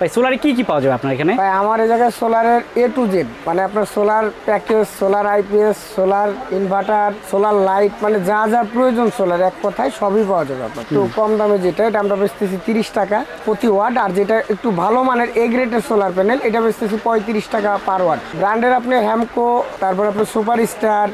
ভাই সোলারে কি কি পাওয়া যাবে আপনার এখানে? ভাই আমার এই জায়গায় সোলারের এ টু জেড মানে আপনার solar package solar IPS solar inverter solar light মানে যা যা প্রয়োজন সোলার এক কথায় সবই পাওয়া যাবে আপনার। একটু কম দামে যেটা এটা আমরা বেচতেছি তিরিশ টাকা প্রতি ওয়াট আর যেটা একটু ভালো মানের এ গ্রেডের সোলার প্যানেল এটা বেচতেছি পঁয়ত্রিশ টাকা পার ওয়াট ব্র্যান্ডের আপনি হ্যামকো তারপর আপনার সুপার স্টার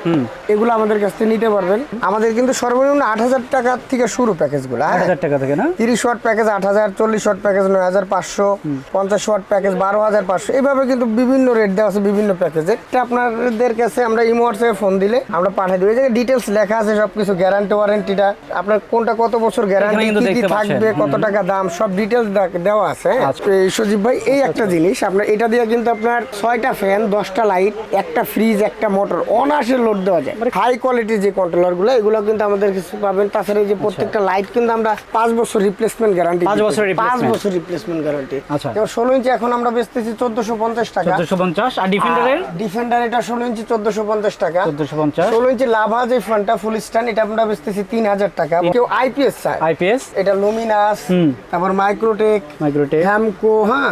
এগুলো আমাদের কাছ থেকে নিতে পারবেন। আমাদের কিন্তু সর্বনিম্ন আট হাজার টাকা থেকে শুরু প্যাকেজগুলো আট হাজার টাকা থেকে না? তিরিশ ওয়াট প্যাকেজ আট হাজার চল্লিশ ওয়াট প্যাকেজ নয় হাজার পাঁচশো। পঞ্চাশ ওয়াট প্যাকেজ বারো হাজার পাঁচশো। এইভাবে কিন্তু বিভিন্ন রেট দেওয়া আছে বিভিন্ন প্যাকেজে এটা আপনাদের কাছে আমরা ইমো হোয়াটসঅ্যাপে ফোন দিলে আমরা পাঠিয়ে দেবো। এই জায়গায় ডিটেলস লেখা আছে সব কিছু গ্যারান্টি ওয়ারেন্টিটা আপনার কোনটা কত বছর গ্যারান্টি কি থাকবে কত টাকা দাম সব ডিটেলস দেওয়া আছে হ্যাঁ? আচ্ছা। এই সজীব ভাই এই একটা জিনিস আপনার এটা দিয়ে কিন্তু আপনার ছয়টা ফ্যান দশটা লাইট একটা ফ্রিজ একটা মোটর অনায়াসে লোড দেওয়া যায়। মানে হাই কোয়ালিটি যে কন্ট্রোলারগুলো এগুলো কিন্তু আমাদের কিছু পাবেন। তাছাড়া এই যে প্রত্যেকটা লাইট কিন্তু আমরা পাঁচ বছর রিপ্লেসমেন্ট গ্যারান্টি পাঁচ বছর পাঁচ বছর রিপ্লেসমেন্ট গ্যারান্টি আচ্ছা। এবার ষোলো ইঞ্চি এখন আমরা বেচতেছি চোদ্দশো পঞ্চাশ টাকা। চোদ্দশো পঞ্চাশ আর ডিফেন্ডারের? ডিফেন্ডার এটা ষোলো ইঞ্চি চোদ্দশো পঞ্চাশ টাকা। চোদ্দশো পঞ্চাশ। ষোলো ইঞ্চি লাভা যে ফোনটা ফুল স্ট্যান্ড এটা আমরা বেচতেছি তিন হাজার টাকা। কেউ আইপিএস চায়। আইপিএস এটা লুমিনাস তারপর মাইক্রোটেক মাইক্রোটেক হ্যামকো হ্যাঁ।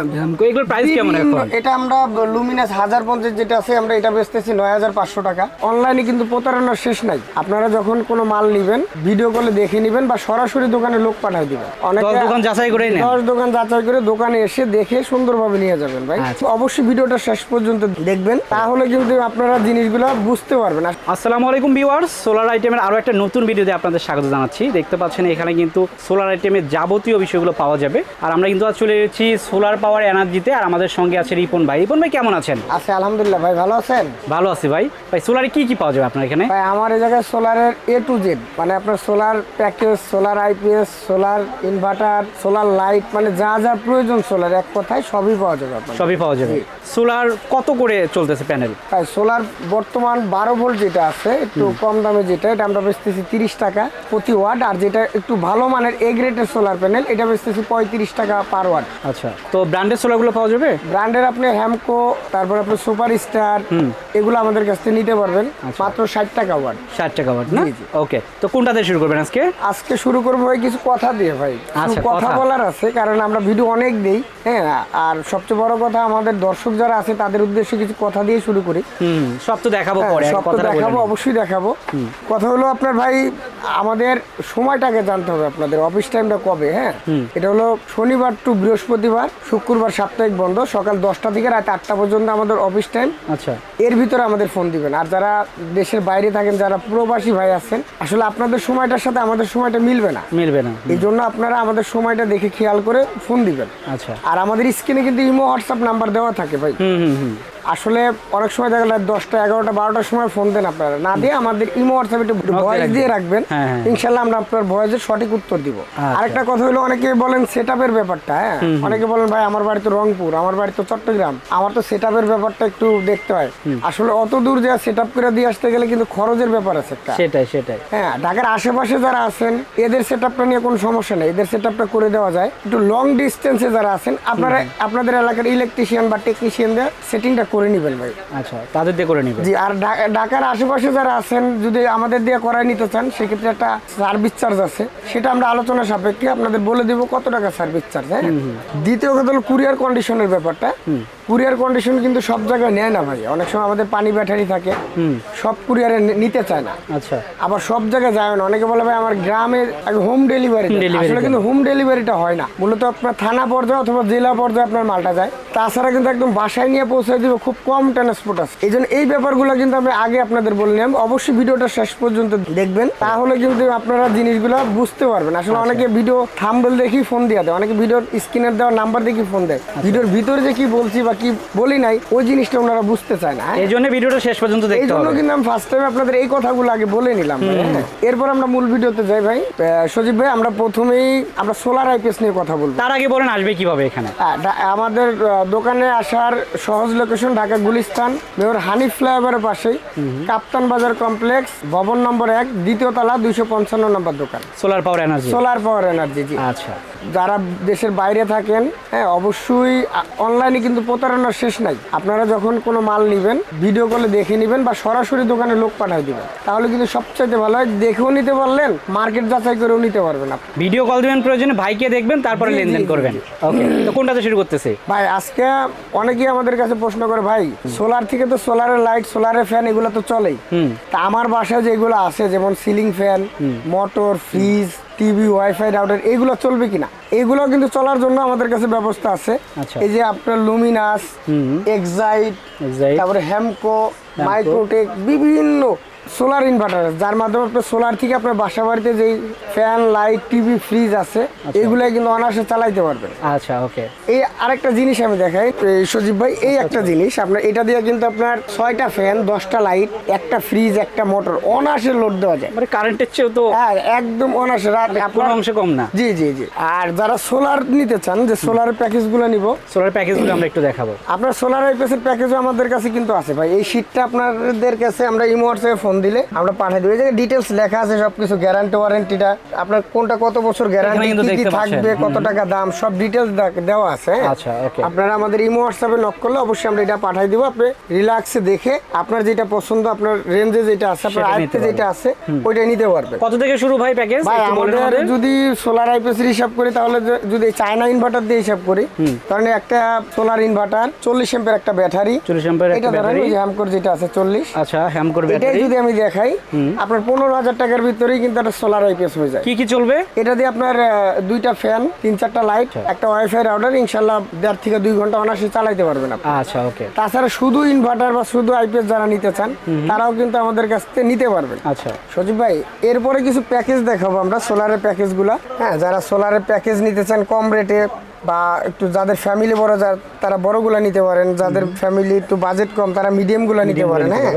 এগুলোর প্রাইস কেমন এখন? এটা আমরা লুমিনাস হাজার পঞ্চাশ যেটা আছে আমরা এটা বেচতেছি নয় হাজার পাঁচশো টাকা। অনলাইনে কিন্তু প্রতারণার শেষ নাই। আপনারা যখন কোনো মাল নিবেন ভিডিও কলে দেখে নিবেন বা সরাসরি দোকানে লোক পাঠাই দিবেন। অনেক দোকান যাচাই নেন। দশ দোকান যাচাই করে দোকানে এসে দেখে সুন্দরভাবে নিয়ে যাবেন ভাই। আচ্ছা। অবশ্যই ভিডিওটা শেষ পর্যন্ত দেখবেন। তাহলে কিন্তু আপনারা জিনিসগুলো বুঝতে পারবেন। আসসালামু আলাইকুম ভিউয়ার্স সোলার আইটেমের আরও একটা নতুন ভিডিওতে আপনাদের স্বাগত জানাচ্ছি। দেখতে পাচ্ছেন এখানে কিন্তু সোলার আইটেমের যাবতীয় বিষয়গুলো পাওয়া যাবে। আর আমরা কিন্তু আজ চলে এসেছি সোলার পাওয়ার এনার্জিতে আর আমাদের সঙ্গে আছে রিপন ভাই। রিপন ভাই কেমন আছেন? আচ্ছা আলহামদুলিল্লাহ ভাই ভালো আছেন? ভালো আছি ভাই। ভাই সোলারে কি কি পাওয়া যাবে আপনার এখানে? ভাই আমার এই জায়গায় সোলারের এ টু জেড মানে আপনার solar package solar IPS solar inverter solar light মানে যা যা প্রয়োজন সোলার এক কথায় সবই পাওয়া যাবে সবই পাওয়া যাবে। সোলার কত করে চলতেছে প্যানেল সোলার বর্তমান বারো ভোল্ট যেটা আছে একটু কম দামে যেটা এটা আমরা বেচতেছি তিরিশ টাকা প্রতি ওয়াট আর যেটা একটু ভালো মানের এ গ্রেডের সোলার প্যানেল এটা বেচতেছি পঁয়ত্রিশ টাকা পার ওয়াট আচ্ছা তো ব্র্যান্ডের সোলারগুলো পাওয়া যাবে? ব্র্যান্ডের আপনি হ্যামকো তারপর আপনি সুপার স্টার এগুলো আমাদের কাছ থেকে নিতে পারবেন মাত্র ষাট টাকা ওয়াট ষাট টাকা ওয়াট না। ওকে তো কোনটা দিয়ে শুরু করবেন আজকে? আজকে শুরু করব ভাই কিছু কথা দিয়ে ভাই। আচ্ছা, কথা। বলার আছে কারণ আমরা ভিডিও অনেক দেই। হ্যাঁ আর সবচেয়ে বড় কথা আমাদের দর্শক যারা আছে তাদের উদ্দেশ্যে কিছু কথা দিয়ে শুরু করি। সব তো দেখাবো হ্যাঁ, পরে সব তো দেখাবো অবশ্যই দেখাবো। কথা হলো আপনার ভাই আমাদের সময়টাকে জানতে হবে আপনাদের অফিস টাইমটা কবে হ্যাঁ? এটা হলো শনিবার টু বৃহস্পতিবার শুক্রবার সাপ্তাহিক বন্ধ সকাল দশটা থেকে রাত আটটা পর্যন্ত আমাদের অফিস টাইম আচ্ছা। এর ভিতরে আমাদের ফোন দিবেন। আর যারা দেশের বাইরে থাকেন যারা প্রবাসী ভাই আছেন আসলে আপনাদের সময়টার সাথে আমাদের সময়টা মিলবে না। মিলবে না। এই জন্য আপনারা আমাদের সময়টা দেখে খেয়াল করে ফোন দিবেন। আচ্ছা। আর আমাদের স্ক্রিনে কিন্তু ইমো হোয়াটসঅ্যাপ নাম্বার দেওয়া থাকে ভাই। হুম হুম আসলে অনেক সময় দেখা যায় দশটা এগারোটা বারোটার সময় ফোন দেন আপনারা। না দিয়ে আমাদের ইমো হোয়াটসঅ্যাপ একটু ভয়েস দিয়ে রাখবেন। হ্যাঁ, হ্যাঁ। ইনশাল্লাহ আমরা আপনার ভয়েসের সঠিক উত্তর দিব। আচ্ছা। আরেকটা কথা হলো অনেকে বলেন সেট ব্যাপারটা হ্যাঁ? অনেকে বলেন ভাই আমার বাড়ি তো রংপুর আমার বাড়ি তো চট্টগ্রাম। আমার তো সেট ব্যাপারটা একটু দেখতে হয়। আসলে অত দূর যা সেট আপ করে দিয়ে আসতে গেলে কিন্তু খরচের ব্যাপার আছে একটা। সেটাই সেটাই। হ্যাঁ ঢাকার আশেপাশে যারা আছেন এদের সেট নিয়ে কোনো সমস্যা নেই। এদের সেট করে দেওয়া যায়। একটু লং ডিস্টেন্সে যারা আছেন আপনারা আপনাদের এলাকার ইলেকট্রিশিয়ান বা টেকনিশিয়ানদের সেটিংটা করে নেবেন ভাই। আচ্ছা তাদের দিয়ে করে নেবেন? জি আর ঢাকার আশেপাশে যারা আছেন যদি আমাদের দিয়ে করাই নিতে চান সেক্ষেত্রে একটা সার্ভিস চার্জ আছে। সেটা আমরা আলোচনা সাপেক্ষে আপনাদের বলে দিব কত টাকা সার্ভিস চার্জ হ্যাঁ? দ্বিতীয় কথা হলো কুরিয়ার কন্ডিশনের ব্যাপারটা। কুরিয়ার কন্ডিশন কিন্তু সব জায়গায় নেয় না ভাই অনেক সময় আমাদের পানি ব্যাটারি থাকে সব কুরিয়ারে নিতে চায় না। আচ্ছা। আবার সব জায়গায় যায় না। অনেকে বলে ভাই আমার গ্রামে হোম ডেলিভারি আসলে কিন্তু হোম ডেলিভারিটা হয় না। মূলত আপনার থানা পর্যায়ে অথবা জেলা পর্যায়ে আপনার মালটা যায়। তাছাড়া কিন্তু একদম বাসায় নিয়ে পৌঁছে দিবে খুব কম ট্রান্সপোর্ট আছে। এই জন্য এই ব্যাপারগুলো কিন্তু আমি আগে আপনাদের বললাম অবশ্যই ভিডিওটা শেষ পর্যন্ত দেখবেন। তাহলে কিন্তু আপনারা জিনিসগুলো বুঝতে পারবেন। আসলে আচ্ছা। অনেকে ভিডিও থাম্বল দেখি ফোন দিয়ে দেয়। অনেকে ভিডিওর স্ক্রিনের দেওয়া নাম্বার দেখি ফোন দেয়। আচ্ছা। ভিডিওর ভিতরে যে কি বলছি বা কি বলি নাই ওই জিনিসটা ওনারা বুঝতে চায় না হ্যাঁ? এই জন্য ভিডিওটা শেষ পর্যন্ত দেখতে হবে। এই জন্য কিন্তু আমি ফার্স্ট টাইম আপনাদের এই কথাগুলো আগে বলে নিলাম হ্যাঁ? এরপর আমরা মূল ভিডিওতে যাই ভাই। সজীব ভাই আমরা প্রথমেই আমরা সোলার আইপিএস নিয়ে কথা বলব। তার আগে বলেন আসবে কীভাবে এখানে? আমাদের দোকানে আসার সহজ লোকেশন ঢাকা গুলিস্তান মেয়র হানিফ ফ্লাইওভারের পাশেই। কাপ্তান বাজার কমপ্লেক্স ভবন নম্বর এক দ্বিতীয় তলা দুইশো পঞ্চান্ন নম্বর দোকান। Solar power energy solar power energy জি। আচ্ছা। যারা দেশের বাইরে থাকেন হ্যাঁ অবশ্যই অনলাইনে কিন্তু প্রতারণা প্রতারণার শেষ নাই। আপনারা যখন কোনো মাল নেবেন ভিডিও কলে দেখে নেবেন বা সরাসরি দোকানে লোক পাঠিয়ে দিবেন। তাহলে কিন্তু সবচাইতে ভালো হয় দেখেও নিতে পারলেন মার্কেট যাচাই করেও নিতে পারবেন আপনি। ভিডিও কল দিবেন প্রয়োজনে ভাইকে দেখবেন তারপরে লেনদেন করবেন। ওকে তো কোনটাতে শুরু করতেছে? ভাই আজকে অনেকেই আমাদের কাছে প্রশ্ন করে ভাই সোলার থেকে তো সোলারের লাইট সোলারের ফ্যান এগুলো তো চলেই। তা আমার বাসায় যেগুলো আছে যেমন ceiling fan motor fridge TV WiFi router এগুলো চলবে কিনা? এগুলো কিন্তু চলার জন্য আমাদের কাছে ব্যবস্থা আছে। আচ্ছা। এই যে আপনার লুমিনাস এক্সাইট তারপরে হ্যামকো মাইক্রোটেক বিভিন্ন সোলার ইনভার্টার যার মাধ্যমে আপনার সোলার থেকে আপনার বাসা বাড়িতে যেই ফ্যান লাইট টিভি ফ্রিজ আছে এগুলাই কিন্তু অনায়াসে চালাইতে পারবেন। আচ্ছা ওকে এই আরেকটা জিনিস আমি দেখাই সজীব ভাই এই একটা জিনিস আপনার এটা দিয়ে কিন্তু আপনার ছয়টা ফ্যান দশটা লাইট একটা ফ্রিজ একটা মোটর অনায়াসে লোড দেওয়া যায়। মানে কারেন্টের চেয়েও তো হ্যাঁ একদম অনায়াসে রাত আপনার অংশে কম না। জি জি জি। আর যারা সোলার নিতে চান যে সোলার প্যাকেজগুলো নিব সোলার প্যাকেজগুলো আমরা একটু দেখাবো। আপনার সোলার প্যাকেজও আমাদের কাছে কিন্তু আছে ভাই। এই শীটটা আপনাদের কাছে আমরা ইমো হোয়াটসঅ্যাপে ফোন দিলে আমরা পাঠিয়ে দেবো। এই জায়গায় ডিটেলস লেখা আছে সবকিছু গ্যারান্টি ওয়ারেন্টিটা আপনার কোনটা কত বছর গ্যারান্টি কি কি থাকবে কত টাকা দাম সব ডিটেলস দেওয়া আছে হ্যাঁ? আচ্ছা, okay. আপনারা আমাদের ইমো হোয়াটসঅ্যাপে নক করলে অবশ্যই আমরা এটা পাঠিয়ে দিব। আপনি রিল্যাক্সে দেখে আপনার যেটা পছন্দ আপনার রেঞ্জে যেটা আছে আপনার আয়ত্তে যেটা আছে ওইটা নিতে পারবেন। কত থেকে শুরু ভাই প্যাকেজ ভাই আমাদের। যদি সোলার আইপিএস হিসাব করি তাহলে যদি চায়না ইনভার্টার দিয়ে হিসাব করি তাহলে একটা সোলার ইনভার্টার চল্লিশ এম্পের একটা ব্যাটারি 40 অ্যাম্পিয়ার একটা এটা ধরেন ব্যাটারি ওই হ্যামকোর যেটা আছে চল্লিশ। আচ্ছা হ্যাম করবে এটাই যদি আমি দেখাই আপনার পনেরো হাজার টাকার ভিতরেই কিন্তু একটা সোলার আইপিএস হয়ে যায়। কি কি চলবে? এটা দিয়ে আপনার দুইটা ফ্যান তিন চারটা লাইট আচ্ছা। একটা ওয়াইফাই রাউটার ইনশাল্লাহ দেড় থেকে দুই ঘণ্টা অনায়াসে চালাইতে পারবেন আচ্ছা ওকে তাছাড়া শুধু ইনভার্টার বা শুধু আইপিএস যারা নিতে চান তারাও কিন্তু আমাদের কাছ থেকে নিতে পারবেন। আচ্ছা। সজীব ভাই এরপরে কিছু প্যাকেজ দেখাবো আমরা সোলারের প্যাকেজগুলো হ্যাঁ যারা সোলারের প্যাকেজ নিতে চান কম রেটে বা একটু যাদের ফ্যামিলি বড় যা তারা বড়গুলো নিতে পারেন। যাদের ফ্যামিলি একটু বাজেট কম তারা মিডিয়ামগুলো নিতে পারেন হ্যাঁ?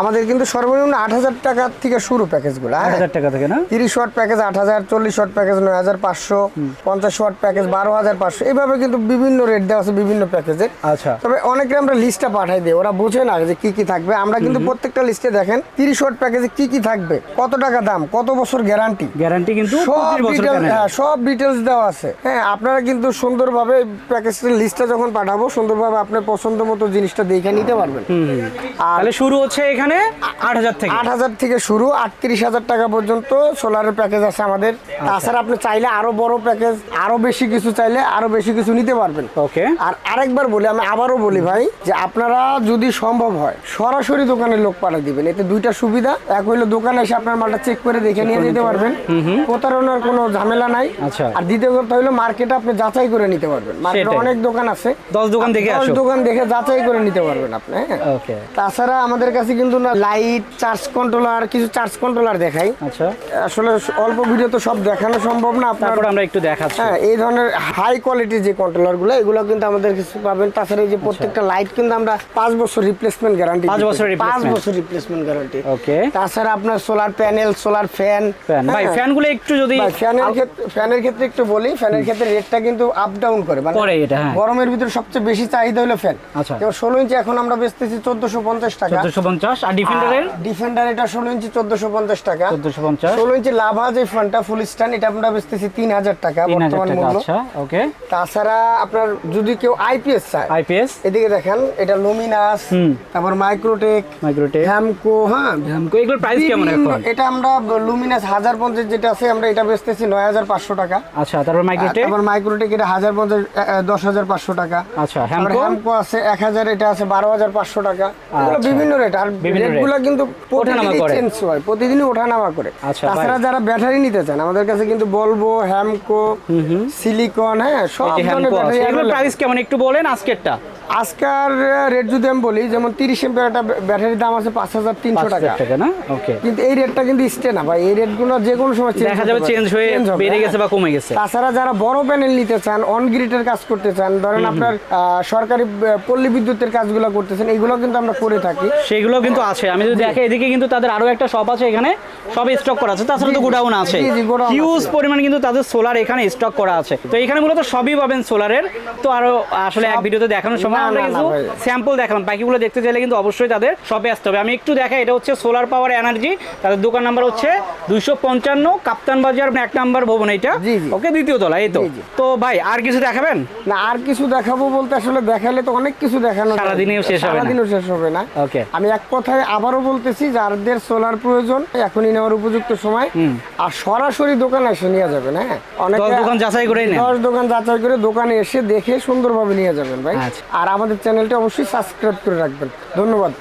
আমাদের কিন্তু সর্বনিম্ন আট হাজার টাকা থেকে শুরু প্যাকেজগুলো আট হাজার টাকা থেকে না? তিরিশ ওয়াট প্যাকেজ আট হাজার চল্লিশ ওয়াট প্যাকেজ নয় হাজার পাঁচশো পঞ্চাশ ওয়াট প্যাকেজ বারো হাজার পাঁচশো এইভাবে কিন্তু বিভিন্ন রেট দেওয়া আছে বিভিন্ন প্যাকেজের আচ্ছা। তবে অনেকে আমরা লিস্টটা পাঠাই দিই ওরা বোঝে না যে কি কি থাকবে। আমরা কিন্তু প্রত্যেকটা লিস্টে দেখেন তিরিশ ওয়াট প্যাকেজে কি কি থাকবে কত টাকা দাম কত বছর গ্যারান্টি গ্যারান্টি কিন্তু সব ডিটেলস হ্যাঁ সব ডিটেলস দেওয়া আছে। হ্যাঁ আপনারা কিন্তু সুন্দরভাবে প্যাকেজের লিস্টটা যখন পাঠাবো সুন্দরভাবে আপনার পছন্দ মতো জিনিসটা দেখে নিতে পারবেন। আর তাহলে শুরু হচ্ছে এখানে আট হাজার থেকে। আট হাজার থেকে শুরু আটত্রিশ হাজার টাকা পর্যন্ত সোলারের প্যাকেজ আছে আমাদের। আচ্ছা। তাছাড়া আপনি চাইলে আরও বড় প্যাকেজ আরও বেশি কিছু চাইলে আরও বেশি কিছু নিতে পারবেন। ওকে আর আরেকবার বলি আমি আবারও বলি ভাই যে আপনারা যদি সম্ভব হয় সরাসরি দোকানে লোক পাঠিয়ে দিবেন। এতে দুইটা সুবিধা। এক হইল দোকানে এসে আপনার মালটা চেক করে দেখে নিয়ে যেতে পারবেন। প্রতারণার কোনো ঝামেলা নাই। আচ্ছা। আর দ্বিতীয় কথা হইল মার্কেটে আপনি যাচাই করে নিতে পারবেন। মার্কেটে অনেক দোকান আছে। দশ দোকান দেখে দশ দোকান দেখে যাচাই করে নিতে পারবেন আপনি হ্যাঁ? ওকে তাছাড়া আমাদের কাছে কিন্তু না লাইট চার্জ কন্ট্রোলার কিছু চার্জ কন্ট্রোলার দেখাই। আচ্ছা। আসলে অল্প ভিডিও তো সব দেখানো সম্ভব না আপনার আমরা একটু দেখাচ্ছি। হ্যাঁ এই ধরনের হাই কোয়ালিটির যে কন্ট্রোলারগুলো এগুলো কিন্তু আমাদের কিছু পাবেন। তাছাড়া এই যে প্রত্যেকটা লাইট কিন্তু আমরা পাঁচ বছর রিপ্লেসমেন্ট গ্যারান্টি পাঁচ বছর পাঁচ। বছর রিপ্লেসমেন্ট গ্যারান্টি ওকে তাছাড়া আপনার solar panel solar fan fan ভাই ফ্যানগুলো একটু যদি ফ্যানের ক্ষেত্রে ফ্যানের ক্ষেত্রে একটু বলি ফ্যানের ক্ষেত্রে রেটটা কিন্তু আপ ডাউন করে মানে এটা, হ্যাঁ। গরমের ভিতরে সবচেয়ে বেশি চাহিদা হলো ফ্যান আচ্ছা। ষোলো ইঞ্চি এখন আমরা বেচতেছি চোদ্দশো পঞ্চাশ টাকা। চোদ্দশো পঞ্চাশ আর ডিফেন্ডারের ডিফেন্ডার এটা ষোলো ইঞ্চি চোদ্দশো পঞ্চাশ টাকা। চোদ্দশো পঞ্চাশ। ষোলো ইঞ্চি লাভা যে ফ্যানটা ফুল স্ট্যান্ড এটা আমরা বেচতেছি তিন হাজার টাকা বর্তমান মূল্য। আচ্ছা ওকে। তাছাড়া আপনার যদি কেউ আইপিএস চায় আইপিএস এদিকে দেখেন এটা লুমিনাস। তারপর মাইক্রোটেক মাইক্রোটেক হ্যামকো হ্যাঁ। এগুলোর প্রাইস কেমন এখন? এটা আমরা লুমিনাস হাজার পঞ্চাশ যেটা আছে আমরা এটা বেচতেছি নয় হাজার পাঁচশো টাকা। আচ্ছা তারপর মাইক্রোটেক তারপর মাইক্রোটেক এটা হাজার পঞ্চাশ দশ হাজার পাঁচশো টাকা। আচ্ছা হ্যাম্পো আছে এক হাজার এটা আছে বারো হাজার পাঁচশো টাকা। এগুলো আচ্ছা। বিভিন্ন রেট আর রেটগুলো কিন্তু চেঞ্জ হয় প্রতিদিনই ওঠানামা করে। আচ্ছা, তাছাড়া যারা ব্যাটারি নিতে চান আমাদের কাছে কিন্তু বলব হ্যামকো সিলিকন হ্যাঁ সব ধরনের ব্যাটারি প্রাইস কেমন একটু বলেন আজকেরটা? আজকাল রেট যদি আমি বলি যেমন তিরিশ এম্পিয়ার একটা ব্যাটারির দাম আছে পাঁচ হাজার তিনশো টাকা। না? ওকে কিন্তু এই রেটটা কিন্তু স্টে না ভাই এই রেটগুলো যে কোনো সময় দেখা যাবে চেঞ্জ হয়ে বেড়ে হ্যাঁ। গেছে বা কমে গেছে। তাছাড়া যারা বড় প্যানেল নিতে চান অন গ্রিডের কাজ করতে চান ধরেন আপনার সরকারি পল্লী বিদ্যুতের কাজগুলো করতেছেন এগুলো কিন্তু আমরা করে থাকি। সেগুলো কিন্তু আছে। আমি যদি দেখে এদিকে কিন্তু তাদের আরও একটা শপ আছে এখানে সব স্টক করা আছে। তাছাড়া তো। গোডাউন আছে। হিউজ পরিমাণ কিন্তু তাদের সোলার এখানে স্টক করা আছে। তো এখানে মূলত সবই পাবেন সোলারের তো আরও আসলে এক ভিডিওতে দেখানোর সময় আমরা কিছু স্যাম্পল দেখালাম। বাকিগুলো দেখতে চাইলে কিন্তু অবশ্যই তাদের শপে আসতে হবে। আমি একটু দেখাই এটা হচ্ছে সোলার পাওয়ার এনার্জি তাদের দোকান নাম্বার হচ্ছে দুইশো পঞ্চান্ন কাপ্তান বাজার এক নাম্বার ভবন জি। ওকে দ্বিতীয় তলা এই তো। তো ভাই আর কিছু দেখাবেন? না আর কিছু দেখাবো বলতে আসলে দেখালে তো অনেক কিছু দেখানো সারাদিনেও শেষ হবে। সারাদিনেও শেষ হবে না। ওকে। আমি এক কথায় আবারও বলতেছি যাদের সোলার প্রয়োজন এখনই নেওয়ার উপযুক্ত সময়। আর সরাসরি দোকান এসে নিয়ে যাবেন হ্যাঁ? অনেক দোকান যাচাই করে। দশ দোকান যাচাই করে দোকানে এসে দেখে সুন্দরভাবে নিয়ে যাবেন ভাই। আচ্ছা। আর আমাদের চ্যানেলটি অবশ্যই সাবস্ক্রাইব করে রাখবেন। ধন্যবাদ।